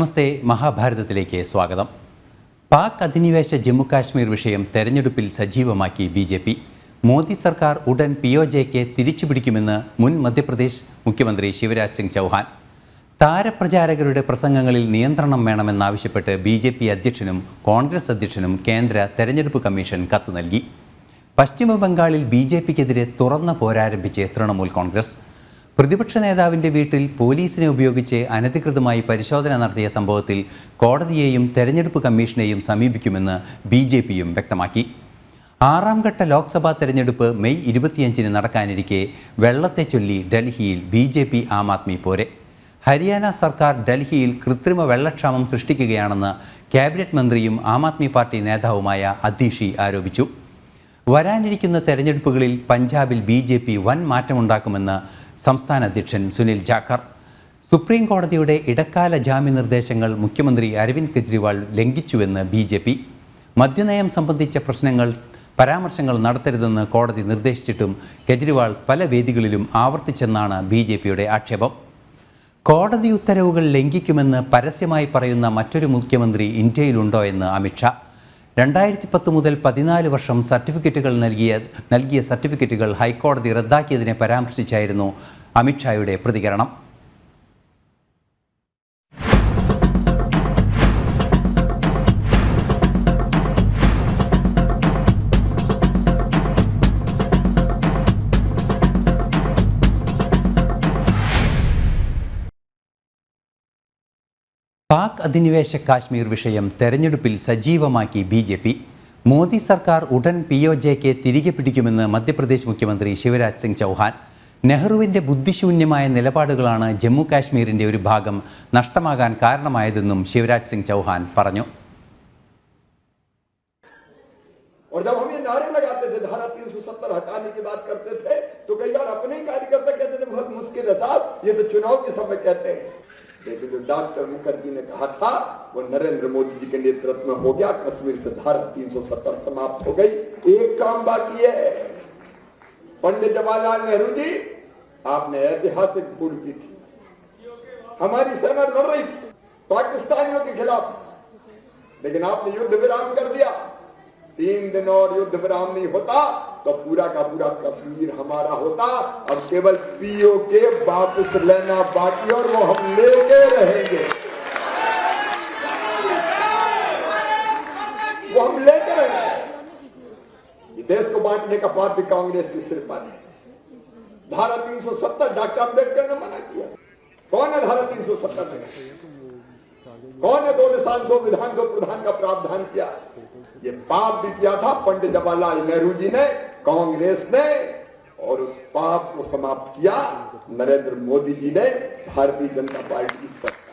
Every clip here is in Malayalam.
നമസ്തേ മഹാഭാരതത്തിലേക്ക് സ്വാഗതം. പാക് അധിനിവേശ ജമ്മുകാശ്മീർ വിഷയം തെരഞ്ഞെടുപ്പിൽ സജീവമാക്കി ബി ജെ പി. മോദി സർക്കാർ ഉടൻ പി ഒ ജെക്ക് തിരിച്ചുപിടിക്കുമെന്ന് മുൻ മധ്യപ്രദേശ് മുഖ്യമന്ത്രി ശിവരാജ് സിംഗ് ചൗഹാൻ. താരപ്രചാരകരുടെ പ്രസംഗങ്ങളിൽ നിയന്ത്രണം വേണമെന്നാവശ്യപ്പെട്ട് ബി ജെ പി അധ്യക്ഷനും കോൺഗ്രസ് അധ്യക്ഷനും കേന്ദ്ര തെരഞ്ഞെടുപ്പ് കമ്മീഷൻ കത്ത് നൽകി. പശ്ചിമബംഗാളിൽ ബി ജെ പിക്കെതിരെ തുറന്ന പോരാരംഭിച്ച് തൃണമൂൽ കോൺഗ്രസ്. പ്രതിപക്ഷ നേതാവിന്റെ വീട്ടിൽ പോലീസിനെ ഉപയോഗിച്ച് അനധികൃതമായി പരിശോധന നടത്തിയ സംഭവത്തിൽ കോടതിയെയും തെരഞ്ഞെടുപ്പ് കമ്മീഷനെയും സമീപിക്കുമെന്ന് ബി ജെ പിയും വ്യക്തമാക്കി. ആറാം ഘട്ട ലോക്സഭാ തെരഞ്ഞെടുപ്പ് മെയ് ഇരുപത്തിയഞ്ചിന് നടക്കാനിരിക്കെ വെള്ളത്തെ ചൊല്ലി ഡൽഹിയിൽ B J P Aam Aadmi പോരെ. ഹരിയാന സർക്കാർ ഡൽഹിയിൽ കൃത്രിമ വെള്ളക്ഷാമം സൃഷ്ടിക്കുകയാണെന്ന് ക്യാബിനറ്റ് മന്ത്രിയും ആം ആദ്മി പാർട്ടി നേതാവുമായ അതീഷി ആരോപിച്ചു. വരാനിരിക്കുന്ന തെരഞ്ഞെടുപ്പുകളിൽ പഞ്ചാബിൽ ബി ജെ പി വൻ മാറ്റമുണ്ടാക്കുമെന്ന് സംസ്ഥാന അധ്യക്ഷൻ സുനിൽ ജാക്കർ. സുപ്രീം കോടതിയുടെ ഇടക്കാല ജാമ്യ നിർദ്ദേശങ്ങൾ മുഖ്യമന്ത്രി അരവിന്ദ് കെജ്രിവാൾ ലംഘിച്ചുവെന്ന് ബി ജെ പി. മദ്യനയം സംബന്ധിച്ച പ്രശ്നങ്ങൾ പരാമർശങ്ങൾ നടത്തരുതെന്ന് കോടതി നിർദ്ദേശിച്ചിട്ടും കെജ്രിവാൾ പല വേദികളിലും ആവർത്തിച്ചെന്നാണ് ബി ജെ പിയുടെ ആക്ഷേപം. കോടതി ഉത്തരവുകൾ ലംഘിക്കുമെന്ന് പരസ്യമായി പറയുന്ന മറ്റൊരു മുഖ്യമന്ത്രി ഇന്ത്യയിലുണ്ടോ എന്ന് അമിത്ഷാ രണ്ടായിരത്തി പത്ത് മുതൽ പതിനാല് വർഷം സർട്ടിഫിക്കറ്റുകൾ നൽകിയ നൽകിയ സർട്ടിഫിക്കറ്റുകൾ ഹൈക്കോടതി റദ്ദാക്കിയതിനെ പരാമർശിച്ചായിരുന്നു അമിത്ഷായുടെ പ്രതികരണം. പാക് അധിനിവേശ കാശ്മീർ വിഷയം തെരഞ്ഞെടുപ്പിൽ സജീവമാക്കി ബി ജെ പി മോദി സർക്കാർ ഉടൻ പി ഒ ജെക്ക് തിരികെ പിടിക്കുമെന്ന് മധ്യപ്രദേശ് മുഖ്യമന്ത്രി ശിവരാജ് സിംഗ് ചൗഹാൻ നെഹ്റുവിൻ്റെ ബുദ്ധിശൂന്യമായ നിലപാടുകളാണ് ജമ്മു കാശ്മീരിൻ്റെ ഒരു ഭാഗം നഷ്ടമാകാൻ കാരണമായതെന്നും ശിവരാജ് സിംഗ് ചൗഹാൻ പറഞ്ഞു और जब हम ये नारे लगाते थे धारा 370 हटाने की बात करते थे तो कई बार अपने ही कार्यकर्ता कहते थे बहुत मुश्किल है साहब ये तो चुनाव के समय कहते हैं लेकिन जो डॉक्टर मुखर्जी ने कहा था, वो नरेंद्र मोदी जी के नेतृत्व में हो गया, कश्मीर से धारा 370 समाप्त हो गई। एक काम बाकी है। पंडित जवाहरलाल नेहरू जी, आपने ऐतिहासिक भूल की थी। हमारी सेना लड़ रही थी, पाकिस्तानियों के खिलाफ। लेकिन आपने युद्ध विराम कर दिया। तीन दिन और युद्ध विराम नहीं होता तो पूरा का पूरा कश्मीर हमारा होता। अब केवल पीओ के वापस लेना बाकी और वो हम लेके रहेंगे। वो हम लेके रहेंगे। देश को बांटने का पाप भी कांग्रेस के सिर पर है। धारा 370 डॉक्टर अंबेडकर ने मना किया। कौन है धारा 370 से कौन है दो निशान दो विधान, दो प्रधान का प्रावधान किया? ये पाप भी किया था पंडित जवाहरलाल नेहरू जी ने कांग्रेस ने और उस पाप को समाप्त किया नरेंद्र मोदी जी ने भारतीय जनता पार्टी की सरकार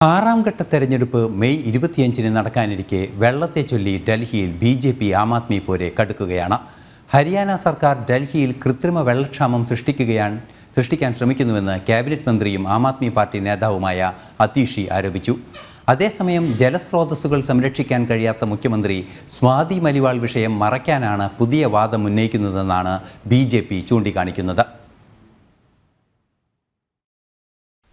ആറാം ഘട്ട തെരഞ്ഞെടുപ്പ് മെയ് ഇരുപത്തിയഞ്ചിന് നടക്കാനിരിക്കെ വെള്ളത്തെ ചൊല്ലി ഡൽഹിയിൽ B J P Aam Aadmi പോരെ കടുക്കുകയാണ് ഹരിയാന സർക്കാർ ഡൽഹിയിൽ കൃത്രിമ വെള്ളക്ഷാമം സൃഷ്ടിക്കുകയാണ് സൃഷ്ടിക്കാൻ ശ്രമിക്കുന്നുവെന്ന് ക്യാബിനറ്റ് മന്ത്രിയും ആം ആദ്മി പാർട്ടി നേതാവുമായ അതീഷി ആരോപിച്ചു. അതേസമയം ജലസ്രോതസ്സുകൾ സംരക്ഷിക്കാൻ കഴിയാത്ത മുഖ്യമന്ത്രി സ്വാതി മലിവാൾ വിഷയം മറയ്ക്കാനാണ് പുതിയ വാദം ഉന്നയിക്കുന്നതെന്നാണ് ബി ജെ പി ചൂണ്ടിക്കാണിക്കുന്നത്.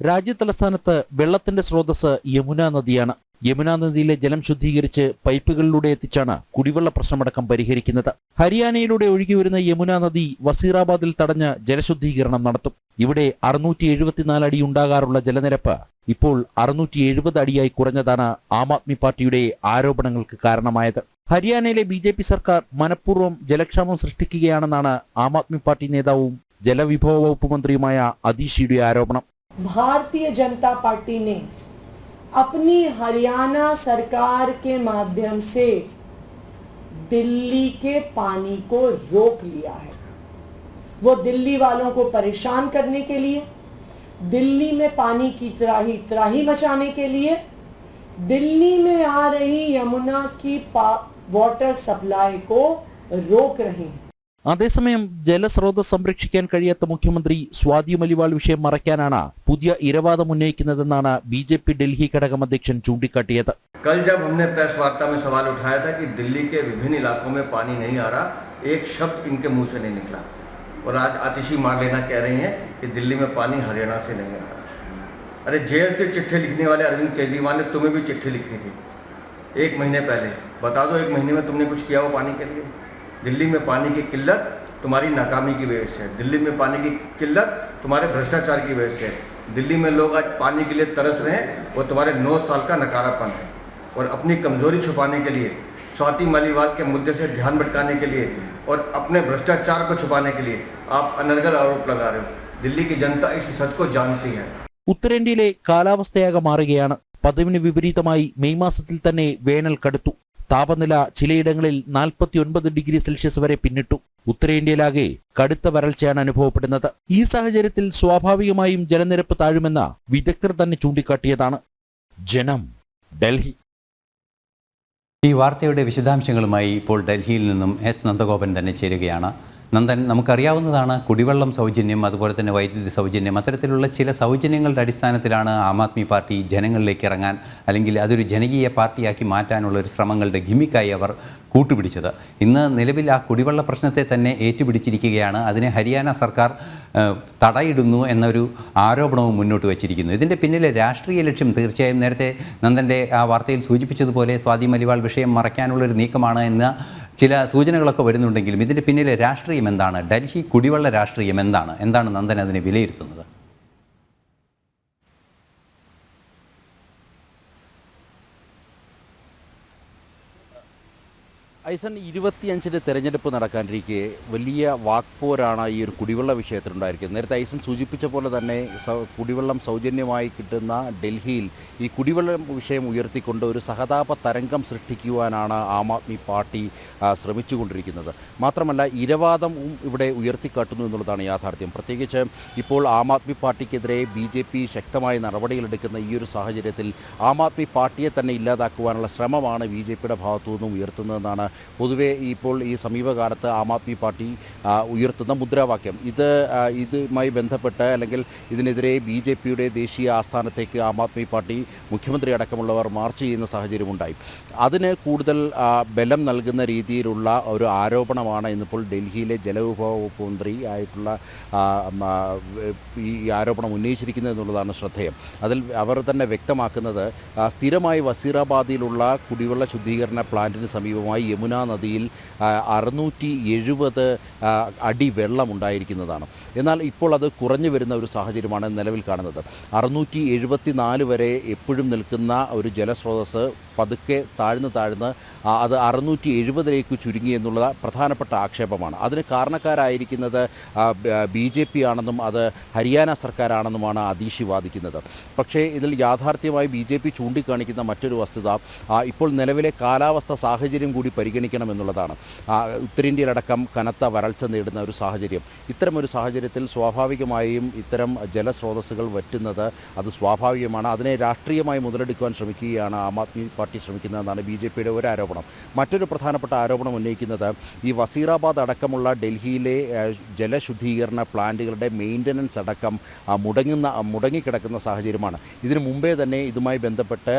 രാജ്യതലസ്ഥാനത്ത് വെള്ളത്തിന്റെ സ്രോതസ് യമുന നദിയാണ്. യമുനാ നദിയിലെ ജലം ശുദ്ധീകരിച്ച് പൈപ്പുകളിലൂടെ എത്തിച്ചാണ് കുടിവെള്ള പ്രശ്നമടക്കം പരിഹരിക്കുന്നത്. ഹരിയാനയിലൂടെ ഒഴുകിവരുന്ന യമുനാ നദി വസീറാബാദിൽ തടഞ്ഞ് ജലശുദ്ധീകരണം നടത്തും. ഇവിടെ അറുന്നൂറ്റി എഴുപത്തിനാല് അടി ഉണ്ടാകാറുള്ള ജലനിരപ്പ് ഇപ്പോൾ അറുന്നൂറ്റി എഴുപത് അടിയായി കുറഞ്ഞതാണ് ആം ആദ്മി പാർട്ടിയുടെ ആരോപണങ്ങൾക്ക് കാരണമായത്. ഹരിയാനയിലെ ബി ജെ പി സർക്കാർ മനഃപൂർവം ജലക്ഷാമം സൃഷ്ടിക്കുകയാണെന്നാണ് ആം ആദ്മി പാർട്ടി നേതാവും ജലവിഭവ വകുപ്പ് മന്ത്രിയുമായ അതീഷിയുടെ ആരോപണം. ഭാരതീയ ജനതാ പാർട്ടി अपनी हरियाणा सरकार के माध्यम से दिल्ली के पानी को रोक लिया है। वो दिल्ली वालों को परेशान करने के लिए, दिल्ली में पानी की त्राही त्राही मचाने के लिए, दिल्ली में आ रही यमुना की वाटर सप्लाई को रोक रहे हैं। അതേസമയം ജലസ്രോതസ് സംരക്ഷിക്കാൻ കഴിയാത്ത മുഖ്യമന്ത്രി സ്വാതി മലിവാൾ വിഷയം മറയ്ക്കാനാണ് പുതിയ ഇരവാദം ഉന്നയിക്കുന്നതെന്നാണ് ബി ജെ പി ഡൽഹി ഘടകം അധ്യക്ഷൻ ചൂണ്ടിക്കാട്ടിയത് कल जब हमने प्रेस वार्ता में सवाल उठाया था कि दिल्ली के विभिन्न इलाकों में पानी नहीं आ रहा एक शब्द इनके मुंह से नहीं निकला और आज आतिशी मार लेना कह रही हैं कि दिल्ली में पानी हरियाणा से नहीं आ रहा अरे जेल के चिट्ठे लिखने वाले अरविंद केजरीवाल ने तुम्हें भी चिट्ठी लिखी थी एक महीने पहले बता दो एक महीने में तुमने कुछ किया हो पानी के लिए दिल्ली में पानी की किल्लत तुम्हारी नाकामी की वजह से है दिल्ली में पानी की किल्लत तुम्हारे भ्रष्टाचार की वजह से है दिल्ली में लोग आज पानी के लिए तरस रहे हैं वो तुम्हारे नौ साल का नकारापन है और अपनी कमजोरी छुपाने के लिए स्वाति मालीवाल के मुद्दे से ध्यान भटकाने के लिए और अपने भ्रष्टाचार को छुपाने के लिए आप अनर्गल आरोप लगा रहे हो दिल्ली की जनता इस सच को जानती है ഉത്തരേന്ത്യയിലെ കാലാവസ്ഥയാകെ മാറുകയാണ് പതിവിന് വിപരീതമായി മെയ് മാസത്തിൽ തന്നെ വേനൽ കടുത്തു താപനില ചിലയിടങ്ങളിൽ 49 ഡിഗ്രി സെൽഷ്യസ് വരെ പിന്നിട്ടു. ഉത്തരേന്ത്യയിലാകെ കടുത്ത വരൾച്ചയാണ് അനുഭവപ്പെടുന്നത്. ഈ സാഹചര്യത്തിൽ സ്വാഭാവികമായും ജലനിരപ്പ് താഴുമെന്ന വിദഗ്ധർ തന്നെ ചൂണ്ടിക്കാട്ടിയതാണ്. ജനം ഡൽഹി. ഈ വാർത്തയുടെ വിശദാംശങ്ങളുമായി ഇപ്പോൾ ഡൽഹിയിൽ നിന്നും എസ്. നന്ദഗോപൻ തന്നെ ചേരുകയാണ്. നന്ദൻ നമുക്കറിയാവുന്നതാണ് കുടിവെള്ളം സൗജന്യം അതുപോലെ തന്നെ വൈദ്യുതി സൗജന്യം. അത്തരത്തിലുള്ള ചില സൗജന്യങ്ങളുടെ അടിസ്ഥാനത്തിലാണ് ആം ആദ്മി പാർട്ടി ജനങ്ങളിലേക്ക് ഇറങ്ങാൻ അല്ലെങ്കിൽ അതൊരു ജനകീയ പാർട്ടിയാക്കി മാറ്റാനുള്ള ഒരു ശ്രമങ്ങളുടെ ഗിമിക്കായി അവർ കൂട്ടുപിടിച്ചത്. ഇന്ന് നിലവിൽ ആ കുടിവെള്ള പ്രശ്നത്തെ തന്നെ ഏറ്റുപിടിച്ചിരിക്കുകയാണ്. അതിനെ ഹരിയാന സർക്കാർ തടയിടുന്നു എന്നൊരു ആരോപണവും മുന്നോട്ട് വച്ചിരിക്കുന്നു. ഇതിന്റെ പിന്നിലെ രാഷ്ട്രീയ ലക്ഷ്യം തീർച്ചയായും നേരത്തെ നന്ദന്റെ ആ വാർത്തയിൽ സൂചിപ്പിച്ചതുപോലെ സ്വാതി മലിവാൾ വിഷയം മറയ്ക്കാനുള്ളൊരു നീക്കമാണ് എന്ന ചില സൂചനകളൊക്കെ വരുന്നുണ്ടെങ്കിലും ഇതിന്റെ പിന്നിലെ രാഷ്ട്രീയം എന്താണ്? ഡൽഹി കുടിവെള്ള രാഷ്ട്രീയം എന്താണ്? എന്താണ് നന്ദൻ അതിനെ വിലയിരുത്തുന്നത്? ഐസൺ ഇരുപത്തിയഞ്ചിന്റെ തെരഞ്ഞെടുപ്പ് നടക്കാനിരിക്കെ വലിയ വാക്പോരാണ് ഈ ഒരു കുടിവെള്ള വിഷയത്തിലുണ്ടായിരിക്കുന്നത്. നേരത്തെ ഐസൺ സൂചിപ്പിച്ച പോലെ തന്നെ കുടിവെള്ളം സൗജന്യമായി കിട്ടുന്ന ഡൽഹിയിൽ ഈ കുടിവെള്ളം വിഷയം ഉയർത്തിക്കൊണ്ട് ഒരു സഹതാപ തരംഗം സൃഷ്ടിക്കുവാനാണ് ആം ആദ്മി പാർട്ടി ശ്രമിച്ചുകൊണ്ടിരിക്കുന്നത്. മാത്രമല്ല ഇരവാദവും ഇവിടെ ഉയർത്തിക്കാട്ടുന്നു എന്നുള്ളതാണ് യാഥാർത്ഥ്യം. പ്രത്യേകിച്ച് ഇപ്പോൾ ആം ആദ്മി പാർട്ടിക്കെതിരെ ബി ജെ പി ശക്തമായ നടപടികളെടുക്കുന്ന ഈ ഒരു സാഹചര്യത്തിൽ ആം ആദ്മി പാർട്ടിയെ തന്നെ ഇല്ലാതാക്കുവാനുള്ള ശ്രമമാണ് ബി ജെ പിയുടെ ഭാഗത്തു നിന്നും ഉയർത്തുന്നതെന്നാണ് പൊതുവെ ഇപ്പോൾ ഈ സമീപകാലത്ത് ആം ആദ്മി പാർട്ടി ഉയർത്തുന്ന മുദ്രാവാക്യം. ഇത് ഇതുമായി ബന്ധപ്പെട്ട് അല്ലെങ്കിൽ ഇതിനെതിരെ ബി ജെ പിയുടെ ദേശീയ ആസ്ഥാനത്തേക്ക് ആം ആദ്മി പാർട്ടി മുഖ്യമന്ത്രി അടക്കമുള്ളവർ മാർച്ച് ചെയ്യുന്ന സാഹചര്യമുണ്ടായി അതിന് കൂടുതൽ ബലം നൽകുന്ന രീതിയിലുള്ള ഒരു ആരോപണമാണ് ഇന്നിപ്പോൾ ഡൽഹിയിലെ ജലവിഭവ വകുപ്പ് മന്ത്രി ആയിട്ടുള്ള ഈ ആരോപണം ഉന്നയിച്ചിരിക്കുന്നത് എന്നുള്ളതാണ് ശ്രദ്ധേയം. അതിൽ അവർ തന്നെ വ്യക്തമാക്കുന്നത് സ്ഥിരമായി വസീറാബാദിലുള്ള കുടിവെള്ള ശുദ്ധീകരണ പ്ലാന്റിന് സമീപമായി യമുന നദിയിൽ അറുന്നൂറ്റി എഴുപത് അടി വെള്ളമുണ്ടായിരിക്കുന്നതാണ് എന്നാൽ ഇപ്പോൾ അത് കുറഞ്ഞു വരുന്ന ഒരു സാഹചര്യമാണ് നിലവിൽ കാണുന്നത്. അറുന്നൂറ്റി വരെ എപ്പോഴും നിൽക്കുന്ന ഒരു ജലസ്രോതസ് പതുക്കെ താഴ്ന്ന് താഴ്ന്ന് അത് അറുന്നൂറ്റി എഴുപതിലേക്ക് ചുരുങ്ങി എന്നുള്ള പ്രധാനപ്പെട്ട ആക്ഷേപമാണ്. അതിന് കാരണക്കാരായിരിക്കുന്നത് ബി ജെ പി ആണെന്നും അത് ഹരിയാന സർക്കാരാണെന്നുമാണ് അതീഷി വാദിക്കുന്നത്. പക്ഷേ ഇതിൽ യാഥാർത്ഥ്യമായി ബി ജെ പി ചൂണ്ടിക്കാണിക്കുന്ന മറ്റൊരു വസ്തുത ഇപ്പോൾ നിലവിലെ കാലാവസ്ഥ സാഹചര്യം കൂടി പരിഗണിക്കണമെന്നുള്ളതാണ് എന്നുള്ളതാണ്. ഉത്തരേന്ത്യയിലടക്കം കനത്ത വരൾച്ച നേടുന്ന ഒരു സാഹചര്യം. ഇത്തരമൊരു സാഹചര്യത്തിൽ സ്വാഭാവികമായും ഇത്തരം ജലസ്രോതസ്സുകൾ വറ്റുന്നത് അത് സ്വാഭാവികമാണ്. അതിനെ രാഷ്ട്രീയമായി മുതലെടുക്കുവാൻ ശ്രമിക്കുകയാണ് ആം ആദ്മി പാർട്ടി ശ്രമിക്കുന്നതെന്നാണ് ബി ജെ പിയുടെ ഒരു ആരോപണം മറ്റൊരു പ്രധാനപ്പെട്ട ആരോപണം ഉന്നയിക്കുന്നത് ഈ വസീറാബാദ് അടക്കമുള്ള ഡൽഹിയിലെ ജലശുദ്ധീകരണ പ്ലാന്റുകളുടെ മെയിന്റനൻസ് അടക്കം മുടങ്ങുന്ന മുടങ്ങിക്കിടക്കുന്ന സാഹചര്യമാണ്. ഇതിനു മുമ്പേ തന്നെ ഇതുമായി ബന്ധപ്പെട്ട്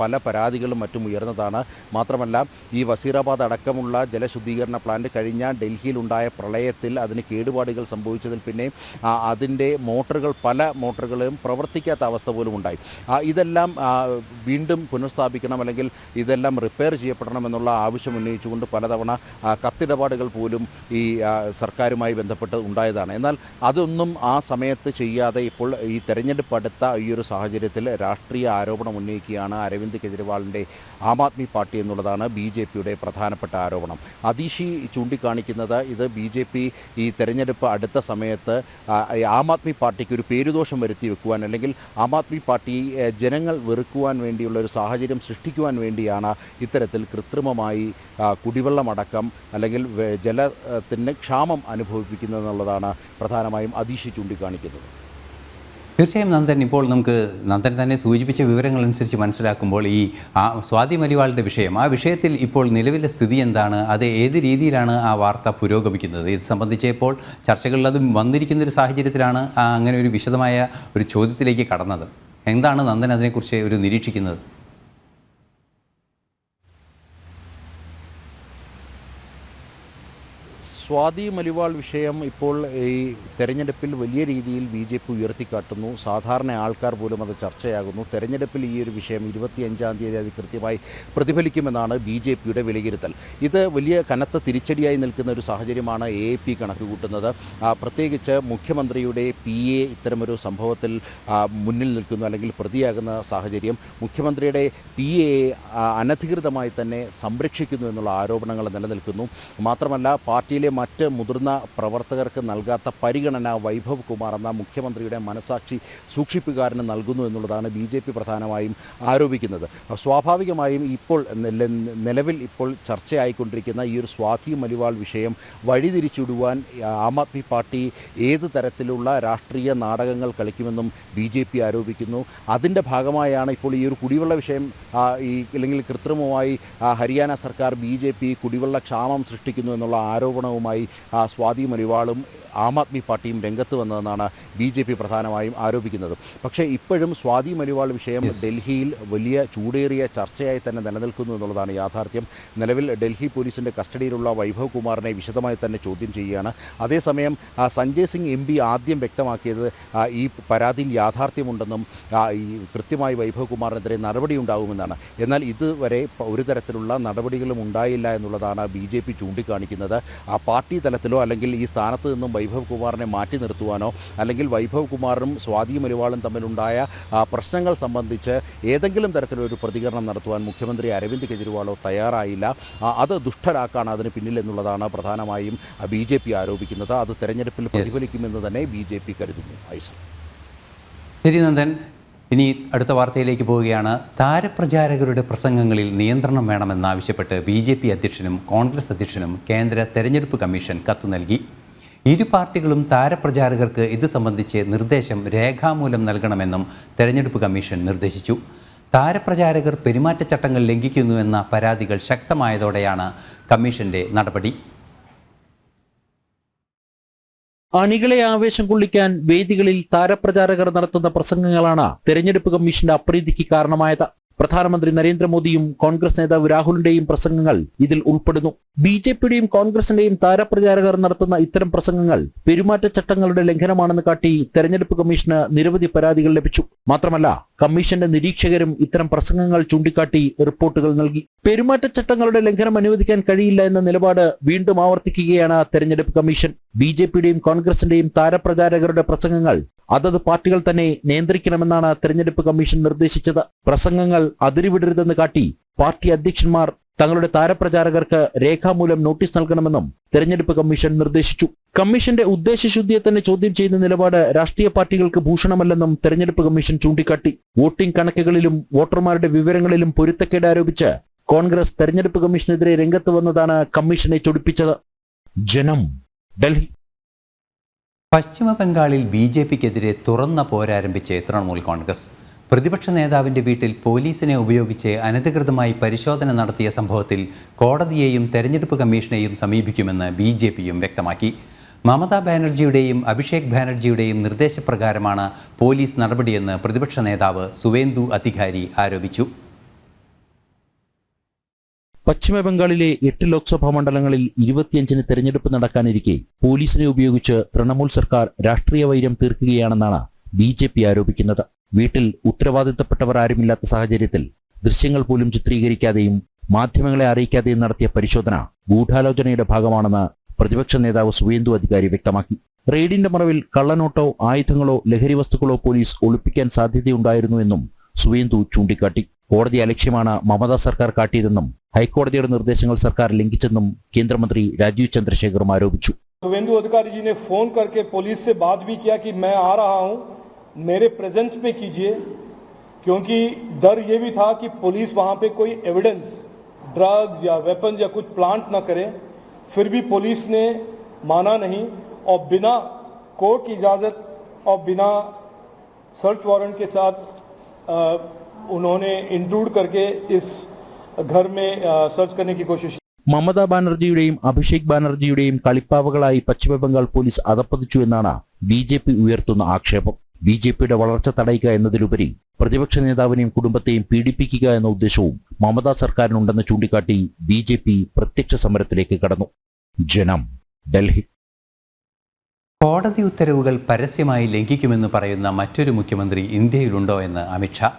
പല പരാതികളും മറ്റും ഉയർന്നതാണ്. മാത്രമല്ല ഈ വസീറാബാദ് അടക്കമുള്ള ജലശുദ്ധീകരണ പ്ലാന്റ് കഴിഞ്ഞ ഡൽഹിയിലുണ്ടായ പ്രളയത്തിൽ അതിന് കേടുപാടുകൾ സംഭവിച്ചതിൽ പിന്നെ അതിന്റെ മോട്ടറുകൾ പല മോട്ടറുകളും പ്രവർത്തിക്കാത്ത അവസ്ഥ പോലും ഉണ്ടായി. ഇതെല്ലാം വീണ്ടും പുനഃസ്ഥാപിക്കണം അല്ലെങ്കിൽ ഇതെല്ലാം റിപ്പയർ ചെയ്യപ്പെടണം എന്നുള്ള ആവശ്യം ഉന്നയിച്ചുകൊണ്ട് പലതവണ കത്തിടപാടുകൾ പോലും ഈ സർക്കാരുമായി ബന്ധപ്പെട്ട് ഉണ്ടായതാണ്. എന്നാൽ അതൊന്നും ആ സമയത്ത് ചെയ്യാതെ ഇപ്പോൾ ഈ തെരഞ്ഞെടുപ്പ് അടുത്ത ഈ ഒരു സാഹചര്യത്തിൽ രാഷ്ട്രീയ ആരോപണം ഉന്നയിക്കുകയാണ് അരവിന്ദ് കെജ്രിവാളിന്റെ ആം ആദ്മി പാർട്ടി എന്നുള്ളതാണ് ബി ജെ പിയുടെ പ്രധാനപ്പെട്ട ആരോപണം. അതീഷി ചൂണ്ടിക്കാണിക്കുന്നത് ഇത് ബി ജെ പി ഈ തെരഞ്ഞെടുപ്പ് അടുത്ത സമയത്ത് ആ, ആദ്മി പാർട്ടിക്ക് ഒരു പേരുദോഷം വരുത്തി വെക്കുവാൻ അല്ലെങ്കിൽ ആം ആദ്മി പാർട്ടി ജനങ്ങൾ വെറുക്കുവാൻ വേണ്ടിയുള്ള ഒരു സാഹചര്യം സൃഷ്ടിക്കുവാൻ വേണ്ടിയാണ് ഇത്തരത്തിൽ കൃത്രിമമായി കുടിവെള്ളമടക്കം അല്ലെങ്കിൽ ജലത്തിന് ക്ഷാമം അനുഭവിപ്പിക്കുന്നത് എന്നുള്ളതാണ് പ്രധാനമായും അതീശി ചൂണ്ടിക്കാണിക്കുന്നത്. തീർച്ചയായും നന്ദൻ ഇപ്പോൾ നമുക്ക് നന്ദൻ തന്നെ സൂചിപ്പിച്ച വിവരങ്ങൾ അനുസരിച്ച് മനസ്സിലാക്കുമ്പോൾ ഈ ആ സ്വാതി മലിവാളിന്റെ വിഷയം ആ വിഷയത്തിൽ ഇപ്പോൾ നിലവിലെ സ്ഥിതി എന്താണ് അത് ഏത് രീതിയിലാണ് ആ വാർത്ത പുരോഗമിക്കുന്നത് ഇത് സംബന്ധിച്ച് ഇപ്പോൾ ചർച്ചകളിൽ അത് വന്നിരിക്കുന്ന ഒരു സാഹചര്യത്തിലാണ് അങ്ങനെ ഒരു വിശദമായ ഒരു ചോദ്യത്തിലേക്ക് കടന്നത്. എന്താണ് നന്ദൻ അതിനെക്കുറിച്ച് ഒരു നിരീക്ഷിക്കുന്നത്? സ്വാതി മലിവാൾ വിഷയം ഇപ്പോൾ ഈ തെരഞ്ഞെടുപ്പിൽ വലിയ രീതിയിൽ ബി ജെ പി ഉയർത്തിക്കാട്ടുന്നു. സാധാരണ ആൾക്കാർ പോലും അത് ചർച്ചയാകുന്നു. തെരഞ്ഞെടുപ്പിൽ ഈ ഒരു വിഷയം ഇരുപത്തിയഞ്ചാം തീയതി അത് കൃത്യമായി പ്രതിഫലിക്കുമെന്നാണ് ബി ജെ പിയുടെ വിലയിരുത്തൽ. ഇത് വലിയ കനത്ത തിരിച്ചടിയായി നിൽക്കുന്ന ഒരു സാഹചര്യമാണ് എ പി കണക്ക് കൂട്ടുന്നത്. പ്രത്യേകിച്ച് മുഖ്യമന്ത്രിയുടെ പി എ ഇത്തരമൊരു സംഭവത്തിൽ മുന്നിൽ നിൽക്കുന്നു അല്ലെങ്കിൽ പ്രതിയാകുന്ന സാഹചര്യം മുഖ്യമന്ത്രിയുടെ പി എ അനധികൃതമായി തന്നെ സംരക്ഷിക്കുന്നു എന്നുള്ള ആരോപണങ്ങൾ നിലനിൽക്കുന്നു. മാത്രമല്ല പാർട്ടിയിലെ മറ്റ് മുതിർന്ന പ്രവർത്തകർക്ക് നൽകാത്ത പരിഗണന വൈഭവ് കുമാർ എന്ന മുഖ്യമന്ത്രിയുടെ മനസാക്ഷി സൂക്ഷിപ്പുകാരന് നൽകുന്നു എന്നുള്ളതാണ് ബി ജെ പി പ്രധാനമായും ആരോപിക്കുന്നത്. സ്വാഭാവികമായും ഇപ്പോൾ നിലവിൽ ഇപ്പോൾ ചർച്ചയായിക്കൊണ്ടിരിക്കുന്ന ഈ ഒരു സ്വാതി മലിവാൾ വിഷയം വഴിതിരിച്ചുവിടുവാൻ ആം ആദ്മി പാർട്ടി ഏത് തരത്തിലുള്ള രാഷ്ട്രീയ നാടകങ്ങൾ കളിക്കുമെന്നും ബി ജെ പി ആരോപിക്കുന്നു. അതിന്റെ ഭാഗമായാണ് ഇപ്പോൾ ഈ ഒരു കുടിവെള്ള വിഷയം ഈ അല്ലെങ്കിൽ കൃത്രിമമായി ഹരിയാന സർക്കാർ ബി ജെ പി കുടിവെള്ള ക്ഷാമം സൃഷ്ടിക്കുന്നു എന്നുള്ള ആരോപണവുമായി ആ, സ്വാതി മലിവാളും ആം ആദ്മി പാർട്ടിയും രംഗത്ത് വന്നതെന്നാണ് ബി ജെ പി പ്രധാനമായും ആരോപിക്കുന്നത്. പക്ഷേ ഇപ്പോഴും സ്വാതി മലിവാൾ വിഷയം ഡൽഹിയിൽ വലിയ ചൂടേറിയ ചർച്ചയായി തന്നെ നിലനിൽക്കുന്നു എന്നുള്ളതാണ് യാഥാർത്ഥ്യം. നിലവിൽ ഡൽഹി പോലീസിന്റെ കസ്റ്റഡിയിലുള്ള വൈഭവ് കുമാറിനെ വിശദമായി തന്നെ ചോദ്യം ചെയ്യുകയാണ്. അതേസമയം സഞ്ജയ് സിംഗ് എം പി ആദ്യം വ്യക്തമാക്കിയത് ഈ പരാതിയിൽ യാഥാർത്ഥ്യമുണ്ടെന്നും ഈ കൃത്യമായി വൈഭവ് കുമാറിനെതിരെ നടപടി ഉണ്ടാകുമെന്നാണ് എന്നാൽ ഇതുവരെ ഒരു തരത്തിലുള്ള നടപടികളും ഉണ്ടായില്ല എന്നുള്ളതാണ് ബി ജെ പി ചൂണ്ടിക്കാണിക്കുന്നത്. പാർട്ടി തലത്തിലോ അല്ലെങ്കിൽ ഈ സ്ഥാനത്ത് നിന്നും വൈഭവ് കുമാറിനെ മാറ്റി നിർത്തുവാനോ അല്ലെങ്കിൽ വൈഭവ് കുമാറും സ്വാതി മലിവാളും തമ്മിലുണ്ടായ പ്രശ്നങ്ങൾ സംബന്ധിച്ച് ഏതെങ്കിലും തരത്തിലൊരു പ്രതികരണം നടത്തുവാൻ മുഖ്യമന്ത്രി അരവിന്ദ് കെജ്രിവാളോ തയ്യാറായില്ല. അത് ദുഷ്ടരാക്കാണ് അതിന് പിന്നിലെന്നുള്ളതാണ് പ്രധാനമായും ബി ജെ പി ആരോപിക്കുന്നത്. അത് തെരഞ്ഞെടുപ്പിൽ പ്രതിഫലിക്കുമെന്ന് തന്നെ ബി ജെ പി കരുതുന്നു. ഐസർ ശരി നന്ദൻ. ഇനി അടുത്ത വാർത്തയിലേക്ക് പോവുകയാണ്. താരപ്രചാരകരുടെ പ്രസംഗങ്ങളിൽ നിയന്ത്രണം വേണമെന്നാവശ്യപ്പെട്ട് ബി ജെ പി അധ്യക്ഷനും കോൺഗ്രസ് അധ്യക്ഷനും കേന്ദ്ര തെരഞ്ഞെടുപ്പ് കമ്മീഷൻ കത്ത് നൽകി. ഇരു പാർട്ടികളും താരപ്രചാരകർക്ക് ഇത് സംബന്ധിച്ച് നിർദ്ദേശം രേഖാമൂലം നൽകണമെന്നും തെരഞ്ഞെടുപ്പ് കമ്മീഷൻ നിർദ്ദേശിച്ചു. താരപ്രചാരകർ പെരുമാറ്റച്ചട്ടങ്ങൾ ലംഘിക്കുന്നുവെന്ന പരാതികൾ ശക്തമായതോടെയാണ് കമ്മീഷന്റെ നടപടി. അണികളെ ആവേശം കൊള്ളിക്കാൻ വേദികളിൽ താരപ്രചാരകർ നടത്തുന്ന പ്രസംഗങ്ങളാണ് തെരഞ്ഞെടുപ്പ് കമ്മീഷന്റെ അപ്രീതിക്ക് കാരണമായത്. പ്രധാനമന്ത്രി നരേന്ദ്രമോദിയും കോൺഗ്രസ് നേതാവ് രാഹുലിന്റെയും പ്രസംഗങ്ങൾ ഇതിൽ ഉൾപ്പെടുന്നു. ബി ജെ പിയുടെയും കോൺഗ്രസിന്റെയും താരപ്രചാരകർ നടത്തുന്ന ഇത്തരം പ്രസംഗങ്ങൾ പെരുമാറ്റച്ചട്ടങ്ങളുടെ ലംഘനമാണെന്ന് കാട്ടി തെരഞ്ഞെടുപ്പ് കമ്മീഷന് നിരവധി പരാതികൾ ലഭിച്ചു. മാത്രമല്ല കമ്മീഷന്റെ നിരീക്ഷകരും ഇത്തരം പ്രസംഗങ്ങൾ ചൂണ്ടിക്കാട്ടി റിപ്പോർട്ടുകൾ നൽകി. പെരുമാറ്റച്ചട്ടങ്ങളുടെ ലംഘനം അനുവദിക്കാൻ കഴിയില്ല എന്ന നിലപാട് വീണ്ടും ആവർത്തിക്കുകയാണ് തെരഞ്ഞെടുപ്പ് കമ്മീഷൻ. ബി ജെ പിയുടെയും കോൺഗ്രസിന്റെയും താരപ്രചാരകരുടെ പ്രസംഗങ്ങൾ അതത് പാർട്ടികൾ തന്നെ നിയന്ത്രിക്കണമെന്നാണ് തെരഞ്ഞെടുപ്പ് കമ്മീഷൻ നിർദ്ദേശിച്ചത്. പ്രസംഗങ്ങൾ അതിരുവിടരുതെന്ന് കാട്ടി പാർട്ടി അധ്യക്ഷന്മാർ തങ്ങളുടെ താരപ്രചാരകർക്ക് രേഖാമൂലം നോട്ടീസ് നൽകണമെന്നും തെരഞ്ഞെടുപ്പ് കമ്മീഷൻ നിർദ്ദേശിച്ചു. കമ്മീഷന്റെ ഉദ്ദേശശുദ്ധിയെ തന്നെ ചോദ്യം ചെയ്യുന്ന നിലപാട് രാഷ്ട്രീയ പാർട്ടികൾക്ക് ഭൂഷണമല്ലെന്നും തെരഞ്ഞെടുപ്പ് കമ്മീഷൻ ചൂണ്ടിക്കാട്ടി. വോട്ടിംഗ് കണക്കുകളിലും വോട്ടർമാരുടെ വിവരങ്ങളിലും പൊരുത്തക്കേട് ആരോപിച്ച് കോൺഗ്രസ് തെരഞ്ഞെടുപ്പ് കമ്മീഷനെതിരെ രംഗത്ത് വന്നതാണ് കമ്മീഷനെ ചൊടിപ്പിച്ചത്. ജനം ഡൽഹി. പശ്ചിമ ബംഗാളിൽ ബി ജെ പിക്കെതിരെ തുറന്ന പോരാരംഭിച്ച് തൃണമൂൽ കോൺഗ്രസ്. പ്രതിപക്ഷ നേതാവിന്റെ വീട്ടിൽ പോലീസിനെ ഉപയോഗിച്ച് അനധികൃതമായി പരിശോധന നടത്തിയ സംഭവത്തിൽ കോടതിയെയും തെരഞ്ഞെടുപ്പ് കമ്മീഷനെയും സമീപിക്കുമെന്ന് ബി ജെ പിയും വ്യക്തമാക്കി. മമതാ ബാനർജിയുടെയും അഭിഷേക് ബാനർജിയുടെയും നിർദ്ദേശപ്രകാരമാണ് പോലീസ് നടപടിയെന്ന് പ്രതിപക്ഷ നേതാവ് സുവേന്ദു അധികാരി ആരോപിച്ചു. പശ്ചിമബംഗാളിലെ എട്ട് ലോക്സഭാ മണ്ഡലങ്ങളിൽ ഇരുപത്തിയഞ്ചിന് തെരഞ്ഞെടുപ്പ് നടക്കാനിരിക്കെ പോലീസിനെ ഉപയോഗിച്ച് തൃണമൂൽ സർക്കാർ രാഷ്ട്രീയ വൈര്യം തീർക്കുകയാണെന്നാണ് ബി ജെ പി ആരോപിക്കുന്നത്. വീട്ടിൽ ഉത്തരവാദിത്തപ്പെട്ടവർ ആരുമില്ലാത്ത സാഹചര്യത്തിൽ ദൃശ്യങ്ങൾ പോലും ചിത്രീകരിക്കാതെയും മാധ്യമങ്ങളെ അറിയിക്കാതെയും നടത്തിയ പരിശോധന ഗൂഢാലോചനയുടെ ഭാഗമാണെന്ന് പ്രതിപക്ഷ നേതാവ് സുവേന്ദു അധികാരി വ്യക്തമാക്കി. റെയ്ഡിന്റെ മറവിൽ കള്ളനോട്ടോ ആയുധങ്ങളോ ലഹരി വസ്തുക്കളോ പോലീസ് ഒളിപ്പിക്കാൻ സാധ്യതയുണ്ടായിരുന്നുവെന്നും സുവേന്ദു ചൂണ്ടിക്കാട്ടി. കോടതി അലക്ഷ്യമാണ് മമതാ സർക്കാർ കാട്ടിയതെന്നും ഹൈക്കോടതിയുടെ നിർദ്ദേശങ്ങൾ സർക്കാർ ലംഘിച്ചെന്നും കേന്ദ്രമന്ത്രി രാജീവ് ചന്ദ്രശേഖറും ആരോപിച്ചു. സുവേന്ദു അധികാരി ഫോൺ കർക്കെ പോലീസ് ബാധ്യ ഭീ ആ രഹാ ഹൂം मेरे प्रेजेंस में कीजिए क्योंकि डर ये भी था कि पुलिस वहां पे कोई एविडेंस ड्रग्स या वेपन्स या कुछ प्लांट ना करे फिर भी पुलिस ने माना नहीं और बिना कोर्ट की इजाज़त और बिना सर्च वारंट के साथ अ, उन्होंने इंट्रूड करके इस घर में अ, सर्च करने की कोशिश की മമതാ ബാനർജിയുടെയും അഭിഷേക് ബാനർജിയുടെയും കളിപ്പാവകളായി പശ്ചിമബംഗാൾ പോലീസ് അധപ്പതിച്ചു എന്നാണ് ബി ജെ പി ഉയർത്തുന്ന ആക്ഷേപം ബി ജെ പിയുടെ വളർച്ച തടയുക എന്നതിലുപരി പ്രതിപക്ഷ നേതാവിനെയും കുടുംബത്തെയും പീഡിപ്പിക്കുക എന്ന ഉദ്ദേശവും മമതാ സർക്കാരിനുണ്ടെന്ന് ചൂണ്ടിക്കാട്ടി ബി ജെ പി പ്രത്യക്ഷ സമരത്തിലേക്ക് കടന്നു. ജനം ഡൽഹി. കോടതി ഉത്തരവുകൾ പരസ്യമായി ലംഘിക്കുമെന്ന് പറയുന്ന മറ്റൊരു മുഖ്യമന്ത്രി ഇന്ത്യയിലുണ്ടോ എന്ന് അമിത്ഷാ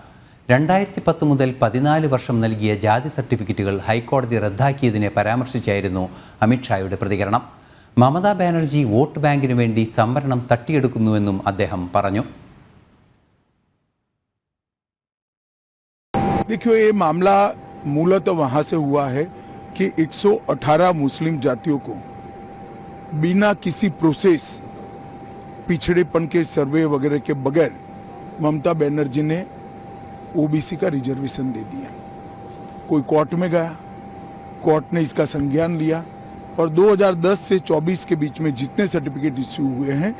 രണ്ടായിരത്തി പത്ത് മുതൽ പതിനാല് വർഷം നൽകിയ ജാതി സർട്ടിഫിക്കറ്റുകൾ ഹൈക്കോടതി റദ്ദാക്കിയതിനെ പരാമർശിച്ചായിരുന്നു അമിത്ഷായുടെ പ്രതികരണം. മമതാ ബാനർജി വോട്ട് ബാങ്കിനു വേണ്ടി സംവരണം തട്ടിയെടുക്കുന്നുവെന്നും അദ്ദേഹം പറഞ്ഞു देखिए ये मामला मूलतः वहां से हुआ है कि 118 मुस्लिम जातियों को बिना किसी प्रोसेस पिछड़ेपन के सर्वे वगैरह के बगैर ममता बनर्जी ने ओबीसी का रिजर्वेशन दे दिया कोई कोर्ट में गया कोर्ट ने इसका संज्ञान लिया और 2010 से 24 के बीच में जितने सर्टिफिकेट इश्यू हुए हैं,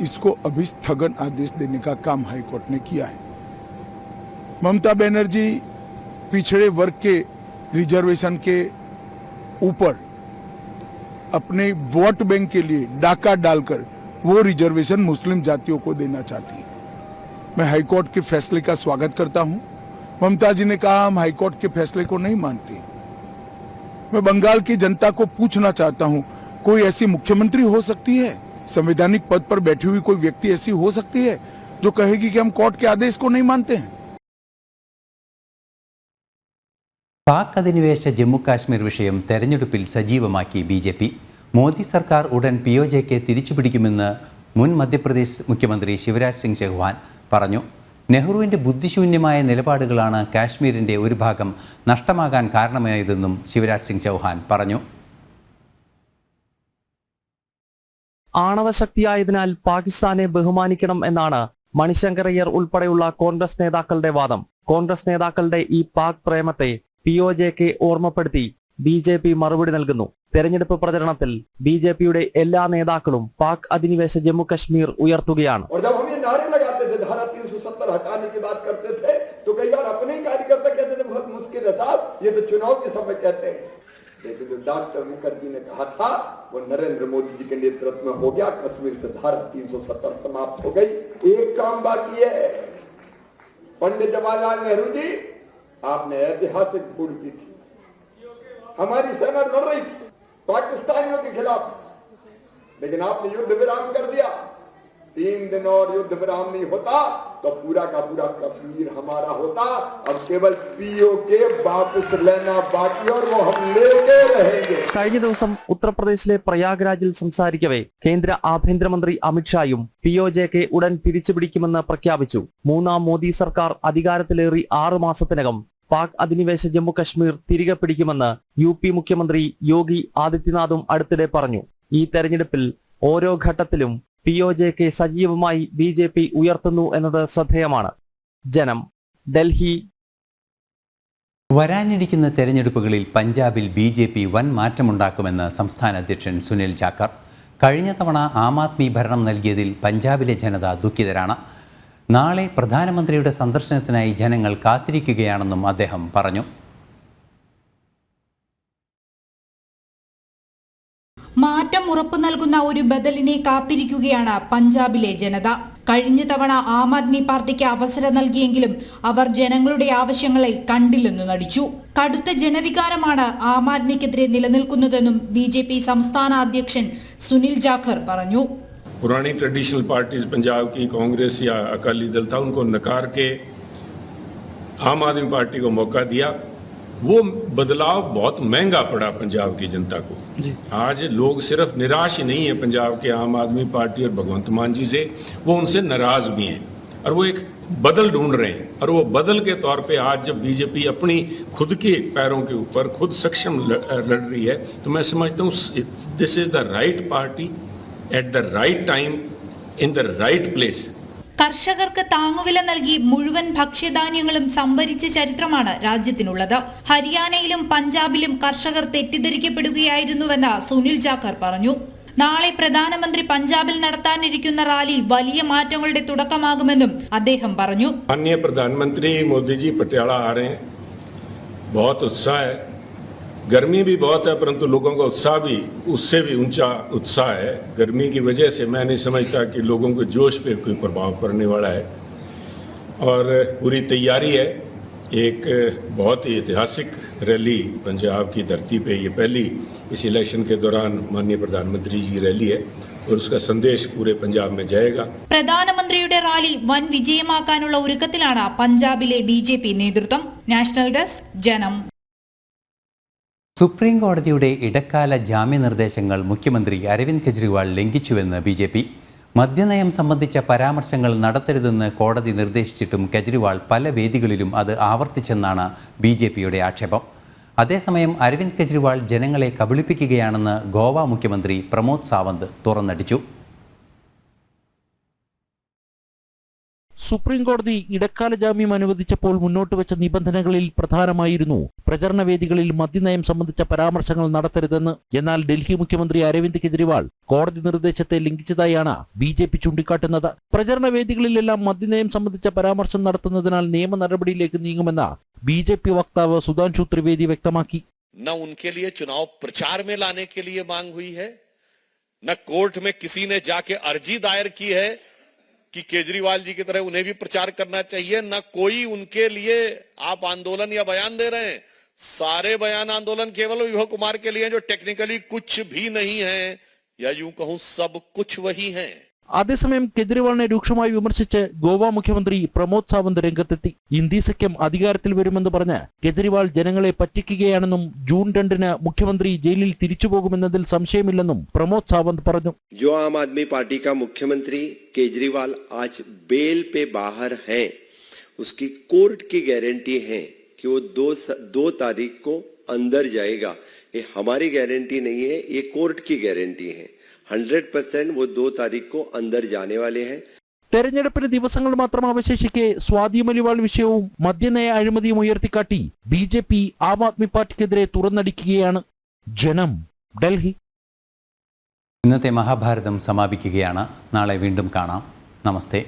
इसको अभी स्थगन आदेश देने का काम हाईकोर्ट ने किया है। ममता बनर्जी पिछड़े वर्ग के रिजर्वेशन के ऊपर अपने वोट बैंक के लिए डाका डालकर वो रिजर्वेशन मुस्लिम जातियों को देना चाहती है। मैं हाईकोर्ट के फैसले का स्वागत करता हूँ। ममता जी ने कहा, हम हाईकोर्ट के फैसले को नहीं मानते। मैं बंगाल की जनता को पूछना चाहता हूं कोई ऐसी मुख्यमंत्री हो सकती है संवैधानिक पद पर बैठी हुई कोई व्यक्ति ऐसी हो सकती है जो कहेगी कि हम कोर्ट के आदेश को नहीं मानते हैं പാക് അധിനിവേശ ജമ്മു കാശ്മീർ വിഷയം തെരഞ്ഞെടുപ്പിൽ സജീവമാക്കി ബി ജെ പി മോദി സർക്കാർ ഉടൻ പി ഒ ജെക്ക് തിരിച്ചുപിടിക്കുമെന്ന് മുൻ മധ്യപ്രദേശ് മുഖ്യമന്ത്രി ശിവരാജ് സിംഗ് ചൗഹാൻ പറഞ്ഞു നെഹ്റുവിന്റെ ബുദ്ധിശൂന്യമായ നിലപാടുകളാണ് കാശ്മീരിന്റെ ഒരു ഭാഗം നഷ്ടമാകാൻ കാരണമായതെന്നും ശിവരാജ് സിംഗ് ചൗഹാൻ പറഞ്ഞു. ആണവശക്തിയായതിനാൽ പാകിസ്ഥാനെ ബഹുമാനിക്കണം എന്നാണ് മണിശങ്കറയ്യർ ഉൾപ്പെടെയുള്ള കോൺഗ്രസ് നേതാക്കളുടെ വാദം. കോൺഗ്രസ് നേതാക്കളുടെ ഈ പാക് പ്രേമത്തെ പി ഒ ജെക്ക് ഓർമ്മപ്പെടുത്തി ബി ജെ പി മറുപടി നൽകുന്നു. തെരഞ്ഞെടുപ്പ് പ്രചരണത്തിൽ ബി ജെ പിയുടെ എല്ലാ നേതാക്കളും പാക് അധിനിവേശ ജമ്മു കശ്മീർ ഉയർത്തുകയാണ്. ये तो चुनाव के समय कहते हैं। लेकिन जो डॉक्टर मुखर्जी ने कहा था, वो नरेंद्र मोदी जी के नेतृत्व में हो गया, कश्मीर से धारा 370 समाप्त हो गई। एक काम बाकी है। पंडित जवाहरलाल नेहरू जी, आपने ऐतिहासिक भूल की थी। हमारी सेना लड़ रही थी, पाकिस्तानियों के खिलाफ। लेकिन आपने युद्ध विराम कर दिया। तीन दिन और युद्ध विराम नहीं होता तो पूरा का पूरा कश्मीर हमारा होता अब केवल पीओ के वापस लेना बाकी और वो हम लेते रहेंगे കഴിഞ്ഞ ദിവസം ഉത്തർപ്രദേശിലെ പ്രയാഗ്രാജിൽ സംസാരിക്കവേ കേന്ദ്ര ആഭ്യന്തരമന്ത്രി അമിത്ഷായും പി ഒ ജെക്ക് ഉടൻ തിരിച്ചുപിടിക്കുമെന്ന് പ്രഖ്യാപിച്ചു മൂന്നാം മോദി സർക്കാർ അധികാരത്തിലേറി ആറു മാസത്തിനകം പാക് അധിനിവേശ ജമ്മു കശ്മീർ തിരികെ പിടിക്കുമെന്ന് യു പി മുഖ്യമന്ത്രി യോഗി ആദിത്യനാഥും അടുത്തിടെ പറഞ്ഞു ഈ തെരഞ്ഞെടുപ്പിൽ ഓരോ ഘട്ടത്തിലും പി ഒ ജെക്ക് സജീവമായി ബി ജെ പി ഉയർത്തുന്നു എന്നത് ശ്രദ്ധേയമാണ്. ജനം ഡൽഹി. വരാനിരിക്കുന്ന തെരഞ്ഞെടുപ്പുകളിൽ പഞ്ചാബിൽ ബി ജെ പി വൻ മാറ്റമുണ്ടാക്കുമെന്ന് സംസ്ഥാന അധ്യക്ഷൻ സുനിൽ ജാക്കർ കഴിഞ്ഞ തവണ ആം ആദ്മി ഭരണം നൽകിയതിൽ പഞ്ചാബിലെ ജനത ദുഃഖിതരാണ്. നാളെ പ്രധാനമന്ത്രിയുടെ സന്ദർശനത്തിനായി ജനങ്ങൾ കാത്തിരിക്കുകയാണെന്നും അദ്ദേഹം പറഞ്ഞു. മാറ്റം ഉറപ്പു നൽകുന്ന ഒരു ബദലിനെ കാത്തിരിക്കുകയാണ് പഞ്ചാബിലെ ജനത കഴിഞ്ഞ തവണ ആം ആദ്മി പാർട്ടിക്ക് അവസരം നൽകിയെങ്കിലും അവർ ജനങ്ങളുടെ ആവശ്യങ്ങളെ കണ്ടില്ലെന്ന് നടിച്ചു കടുത്ത ജനവികാരമാണ് ആം ആദ്മിക്കെതിരെ നിലനിൽക്കുന്നതെന്നും ബി ജെ പി സംസ്ഥാന അധ്യക്ഷൻ സുനിൽ ജാഖർ പറഞ്ഞു पुरानी ट्रेडिशनल पार्टीज पंजाब की कांग्रेस या अकाली दल था उनको नकार के आम आदमी पार्टी को मौका दिया वो बदलाव बहुत महँगा पड़ा पंजाब की जनता को। आज लोग सिर्फ़ निराश ही नहीं है पंजाब के आम आदमी पार्टी और भगवंत मान जी से वो उनसे नाराज़ भी हैं और वो एक बदल ढूंढ रहे हैं और वो बदल के तौर पे आज जब बीजेपी अपनी खुद के पैरों के ऊपर खुद सक्षम लड़ रही है तो मैं समझता हूँ this is the right party at the right time in the right place കർഷകർക്ക് താങ്ങുവില നൽകി മുഴുവൻ ഭക്ഷ്യധാന്യങ്ങളും സംഭരിച്ച ചരിത്രമാണ് രാജ്യത്തിനുള്ളത് ഹരിയാനയിലും പഞ്ചാബിലും കർഷകർ തെറ്റിദ്ധരിക്കപ്പെടുകയായിരുന്നുവെന്ന് സുനിൽ ജാക്കർ പറഞ്ഞു നാളെ പ്രധാനമന്ത്രി പഞ്ചാബിൽ നടത്താനിരിക്കുന്ന റാലി വലിയ മാറ്റങ്ങളുടെ തുടക്കമാകുമെന്നും അദ്ദേഹം പറഞ്ഞു माननीय प्रधानमंत्री मोदी जी पटियाला आ रहे हैं बहुत उत्साह है गर्मी भी बहुत है परंतु लोगों का उत्साह भी उससे भी ऊंचा उत्साह है गर्मी की वजह से मैं नहीं समझता कि लोगों के जोश पे कोई प्रभाव पड़ने वाला है और पूरी तैयारी है एक बहुत ही ऐतिहासिक रैली पंजाब की धरती पे ये पहली इस इलेक्शन के दौरान माननीय प्रधानमंत्री जी की रैली है और उसका संदेश पूरे पंजाब में जाएगा പ്രധാനമന്ത്രിയുടെ റാലി വൻ വിജയമാക്കാനുള്ള ഒരുക്കത്തിലാണ് പഞ്ചാബിലെ ബി ജെ പി നേതൃത്വം നാഷണൽ ഡെസ്ക് ജനം സുപ്രീം കോടതിയുടെ ഇടക്കാല ജാമ്യനിർദ്ദേശങ്ങൾ മുഖ്യമന്ത്രി അരവിന്ദ് കെജ്രിവാൾ ലംഘിച്ചുവെന്ന് ബി ജെ പി. മദ്യനയം സംബന്ധിച്ച പരാമർശങ്ങൾ നടത്തരുതെന്ന് കോടതി നിർദ്ദേശിച്ചിട്ടും കെജ്രിവാൾ പല വേദികളിലും അത് ആവർത്തിച്ചെന്നാണ് ബി ജെ പിയുടെ ആക്ഷേപം. അതേസമയം അരവിന്ദ് കെജ്രിവാൾ ജനങ്ങളെ കബളിപ്പിക്കുകയാണെന്ന് ഗോവ മുഖ്യമന്ത്രി പ്രമോദ് സാവന്ത് തുറന്നടിച്ചു. സുപ്രീം കോടതി ഇടക്കാല ജാമ്യം അനുവദിച്ചപ്പോൾ മുന്നോട്ട് വെച്ച നിബന്ധനകളിൽ പ്രധാനമായിരുന്നു പ്രചരണ വേദികളിൽ മദ്യനയം സംബന്ധിച്ച പരാമർശങ്ങൾ നടത്തരുതെന്ന് എന്നാൽ ഡൽഹി മുഖ്യമന്ത്രി അരവിന്ദ് കെജ്രിവാൾ കോടതി നിർദ്ദേശത്തെ ലംഘിച്ചതായാണ് ബി ജെ പി ചൂണ്ടിക്കാട്ടുന്നത് പ്രചരണ വേദികളിലെല്ലാം മദ്യനയം സംബന്ധിച്ച പരാമർശം നടത്തുന്നതിനാൽ നിയമ നടപടിയിലേക്ക് നീങ്ങുമെന്ന് ബി ജെ പി വക്താവ് സുധാൻഷു ത്രിവേദി വ്യക്തമാക്കി न उनके लिए चुनाव प्रचार में लाने के लिए मांग हुई है न कोर्ट में किसी ने जाके अर्जी दायर की है कि केजरीवाल जी की तरह उन्हें भी प्रचार करना चाहिए, ना कोई उनके लिए आप आंदोलन या बयान दे रहे हैं। सारे बयान आंदोलन केवल विभव कुमार के लिए जो टेक्निकली कुछ भी नहीं है, या यूँ कहूँ सब कुछ वही है। അതേസമയം കെജ്രിവാളിനെ രൂക്ഷമായി വിമർശിച്ച് ഗോവ മുഖ്യമന്ത്രി പ്രമോദ് സാവന്ത് രംഗത്തെത്തി ഇന്ത്യ സഖ്യം അധികാരത്തിൽ വരുമെന്ന് പറഞ്ഞ് കെജ്രിവാൾ ജനങ്ങളെ പറ്റിക്കുകയാണെന്നും ജൂൺ രണ്ടിന് മുഖ്യമന്ത്രി ജയിലിൽ തിരിച്ചുപോകുമെന്നതിൽ സംശയമില്ലെന്നും പ്രമോദ് സാവന്ത് പറഞ്ഞു जो आम आदमी पार्टी का मुख्यमंत्री केजरीवाल आज बेल पे बाहर हैं उसकी कोर्ट की गारंटी है कि वो दो दो तारीख को अंदर जाएगा ये हमारी गारंटी नहीं है ये कोर्ट की गारंटी है हंड्रेड परसेंट वो दो तारीख को अंदर जाने वाले हैं തെരഞ്ഞെടുപ്പിന് ദിവസങ്ങൾ മാത്രം അവശേഷിക്കെ സ്വാതി മലിവാൾ വിഷയവും മദ്യനയ അഴിമതിയും ഉയർത്തിക്കാട്ടി B J P Aam Aadmi പാർട്ടിക്കെതിരെ തുറന്നടിക്കുകയാണ് ജനം ഡൽഹി ഇന്നത്തെ മഹാഭാരതം സമാപിക്കുകയാണ് നാളെ വീണ്ടും കാണാം നമസ്തേ